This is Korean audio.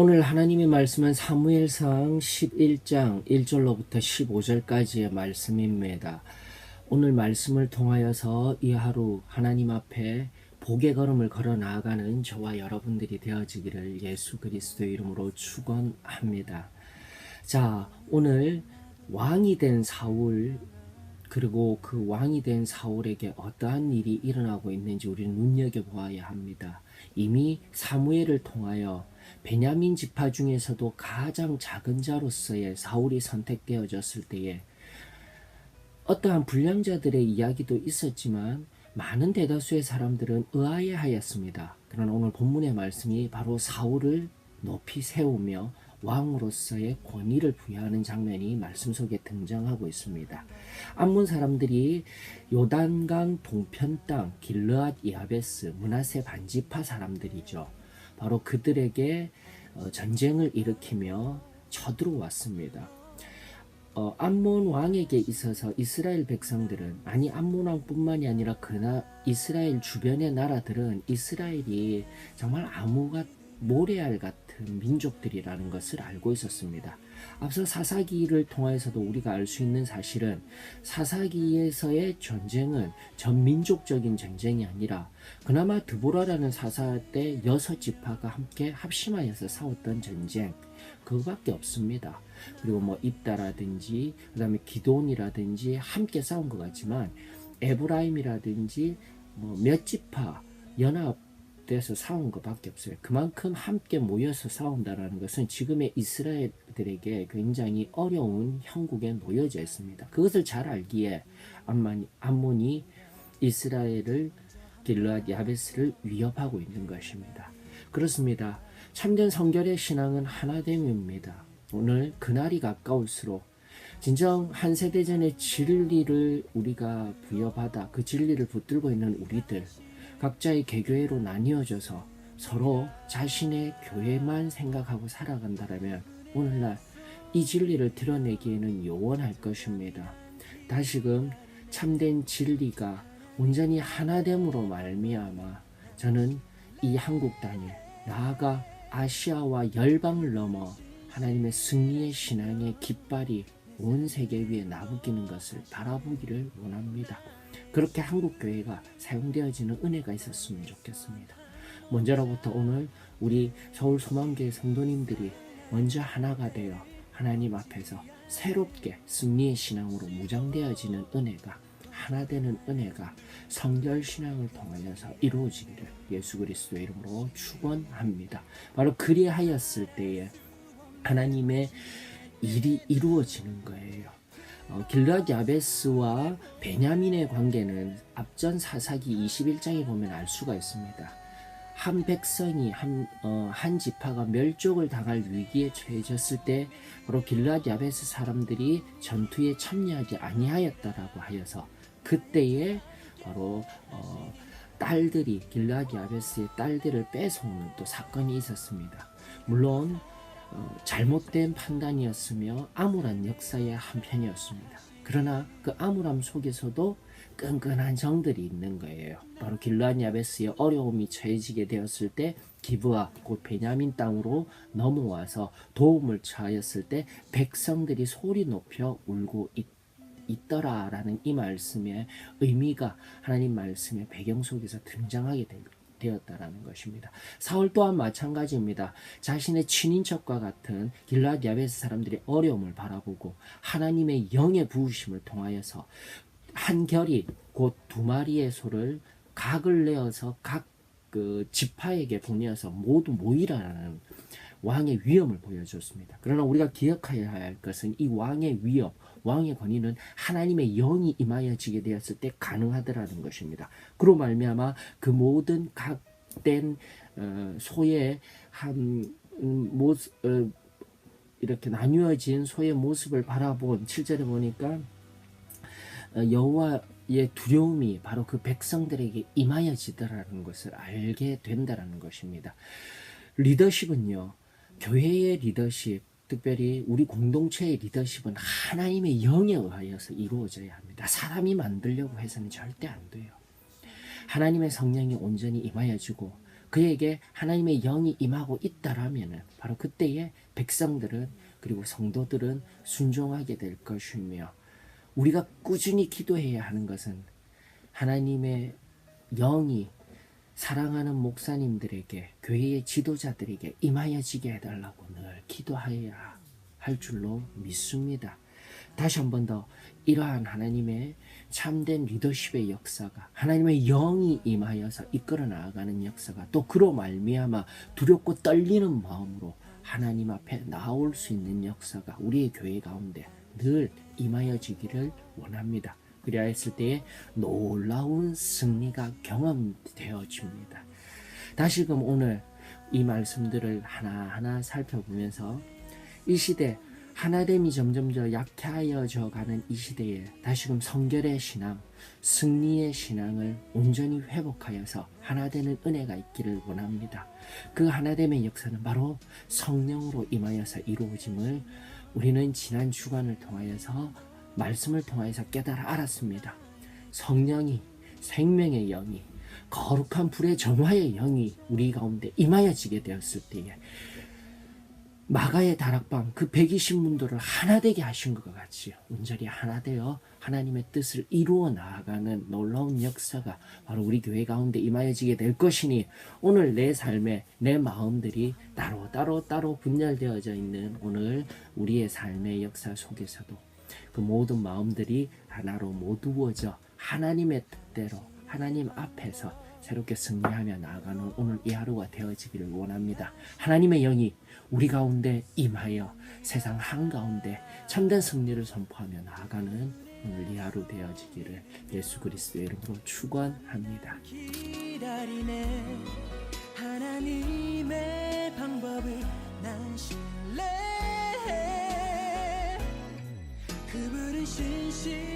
오늘 하나님의 말씀은 사무엘상 11장 1절로부터 15절까지의 말씀입니다. 오늘 말씀을 통하여서 이 하루 하나님 앞에 복의 걸음을 걸어 나아가는 저와 여러분들이 되어지기를 예수 그리스도의 이름으로 축원합니다. 자, 오늘 왕이 된 사울 그리고 그 왕이 된 사울에게 어떠한 일이 일어나고 있는지 우리는 눈여겨 보아야 합니다. 이미 사무엘을 통하여 베냐민 지파 중에서도 가장 작은 자로서의 사울이 선택되어졌을 때에 어떠한 불량자들의 이야기도 있었지만 많은 대다수의 사람들은 의아해하였습니다. 그러나 오늘 본문의 말씀이 바로 사울을 높이 세우며 왕으로서의 권위를 부여하는 장면이 말씀 속에 등장하고 있습니다. 암몬 사람들이 요단강 동편 땅 길르앗 야베스 문하세 반지파 사람들이죠. 바로 그들에게 어, 전쟁을 일으키며 쳐들어왔습니다. 어, 암몬 왕에게 있어서 이스라엘 백성들은 아니 암몬 왕뿐만이 아니라 그나 이스라엘 주변의 나라들은 이스라엘이 정말 암호가 모래알 같은 민족들이라는 것을 알고 있었습니다. 앞서 사사기를 통해서도 우리가 알 수 있는 사실은 사사기에서의 전쟁은 전민족적인 전쟁이 아니라 그나마 드보라라는 사사 때 여섯 지파가 함께 합심하여서 싸웠던 전쟁 그거밖에 없습니다. 그리고 뭐 입다라든지 그다음에 기돈이라든지 함께 싸운 것 같지만 에브라임이라든지 뭐 몇 지파 연합 돼서 싸운 것밖에 없어요. 그만큼 함께 모여서 싸운다라는 것은 지금의 이스라엘들에게 굉장히 어려운 형국에 놓여져 있습니다. 그것을 잘 알기에 암몬이 이스라엘을 길르앗 야베스를 위협하고 있는 것입니다. 그렇습니다. 참된 성결의 신앙은 하나됨입니다. 오늘 그날이 가까울수록 진정 한 세대 전의 진리를 우리가 부여받아 그 진리를 붙들고 있는 우리들 각자의 개교회로 나뉘어져서 서로 자신의 교회만 생각하고 살아간다면 오늘날 이 진리를 드러내기에는 요원할 것입니다. 다시금 참된 진리가 온전히 하나됨으로 말미암아 저는 이 한국 땅에 나아가 아시아와 열방을 넘어 하나님의 승리의 신앙의 깃발이 온 세계 위에 나부끼는 것을 바라보기를 원합니다. 그렇게 한국 교회가 사용되어지는 은혜가 있었으면 좋겠습니다. 먼저로부터 오늘 우리 서울 소망교회 성도님들이 먼저 하나가 되어 하나님 앞에서 새롭게 승리의 신앙으로 무장되어지는 은혜가 하나 되는 은혜가 성결 신앙을 통하여서 이루어지기를 예수 그리스도의 이름으로 축원합니다. 바로 그리하였을 때에 하나님의 일이 이루어지는 거예요. 어, 길르앗 야베스와 베냐민의 관계는 앞전 사사기 21장에 보면 알 수가 있습니다. 한 백성이 한, 어, 한 지파가 멸족을 당할 위기에 처해졌을 때 바로 길르앗 야베스 사람들이 전투에 참여하지 아니하였다라고 하여서 그때에 바로 어, 딸들이 길르앗 야베스의 딸들을 뺏어오는 또 사건이 있었습니다. 물론 어, 잘못된 판단이었으며 암울한 역사의 한편이었습니다. 그러나 그 암울함 속에서도 끈끈한 정들이 있는 거예요. 바로 길르앗 야베스의 어려움이 처해지게 되었을 때 기브아 곧 베냐민 땅으로 넘어와서 도움을 처하였을 때 백성들이 소리 높여 울고 있, 있더라라는 이 말씀의 의미가 하나님 말씀의 배경 속에서 등장하게 됩니다. 되었다라는 것입니다. 사울 또한 마찬가지입니다. 자신의 친인척과 같은 길라앗 야베스 사람들의 어려움을 바라보고 하나님의 영의 부으심을 통하여서 한 결이 곧 두 마리의 소를 각을 내어서 각 그 지파에게 보내어서 모두 모이라는 왕의 위엄을 보여줬습니다. 그러나 우리가 기억해야 할 것은 이 왕의 위엄, 왕의 권위는 하나님의 영이 임하여지게 되었을 때 가능하더라는 것입니다. 그로 말미암아 그 모든 각된 어, 소의 한 음, 모습 어, 이렇게 나뉘어진 소의 모습을 바라본 7절에 보니까 어, 여호와 의 두려움이 바로 그 백성들에게 임하여지더라는 것을 알게 된다라는 것입니다. 리더십은요. 교회의 리더십, 특별히 우리 공동체의 리더십은 하나님의 영에 의하여서 이루어져야 합니다. 사람이 만들려고 해서는 절대 안 돼요. 하나님의 성령이 온전히 임하여주고 그에게 하나님의 영이 임하고 있다라면은 바로 그때에 백성들은 그리고 성도들은 순종하게 될 것이며 우리가 꾸준히 기도해야 하는 것은 하나님의 영이 사랑하는 목사님들에게 교회의 지도자들에게 임하여지게 해달라고 늘 기도하여야 할 줄로 믿습니다. 다시 한 번 더 이러한 하나님의 참된 리더십의 역사가 하나님의 영이 임하여서 이끌어 나아가는 역사가 또 그로 말미암아 두렵고 떨리는 마음으로 하나님 앞에 나올 수 있는 역사가 우리의 교회 가운데 늘 임하여지기를 원합니다. 그리하 했을 때에 놀라운 승리가 경험되어집니다. 다시금 오늘 이 말씀들을 하나하나 살펴보면서 이 시대 하나됨이 점점 더 약해져 가는 이 시대에 다시금 성결의 신앙, 승리의 신앙을 온전히 회복하여서 하나되는 은혜가 있기를 원합니다. 그 하나됨의 역사는 바로 성령으로 임하여서 이루어짐을 우리는 지난 주간을 통하여서 말씀을 통하여서 깨달아 알았습니다. 성령이 생명의 영이 거룩한 불의 정화의 영이 우리 가운데 임하여지게 되었을 때에 마가의 다락방 그 120문도를 하나 되게 하신 것 같이 온전히 하나 되어 하나님의 뜻을 이루어 나아가는 놀라운 역사가 바로 우리 교회 가운데 임하여지게 될 것이니 오늘 내 삶에 내 마음들이 따로 따로 따로 분열되어져 있는 오늘 우리의 삶의 역사 속에서도 그 모든 마음들이 하나로 모두어져 하나님의 뜻대로 하나님 앞에서 새롭게 승리하며 나아가는 오늘 이 하루가 되어지기를 원합니다. 하나님의 영이 우리 가운데 임하여 세상 한가운데 참된 승리를 선포하며 나아가는 오늘 이 하루 되어지기를 예수 그리스도의 이름으로 축원합니다. 하나님의 방법을 난 신뢰해 그분은 신실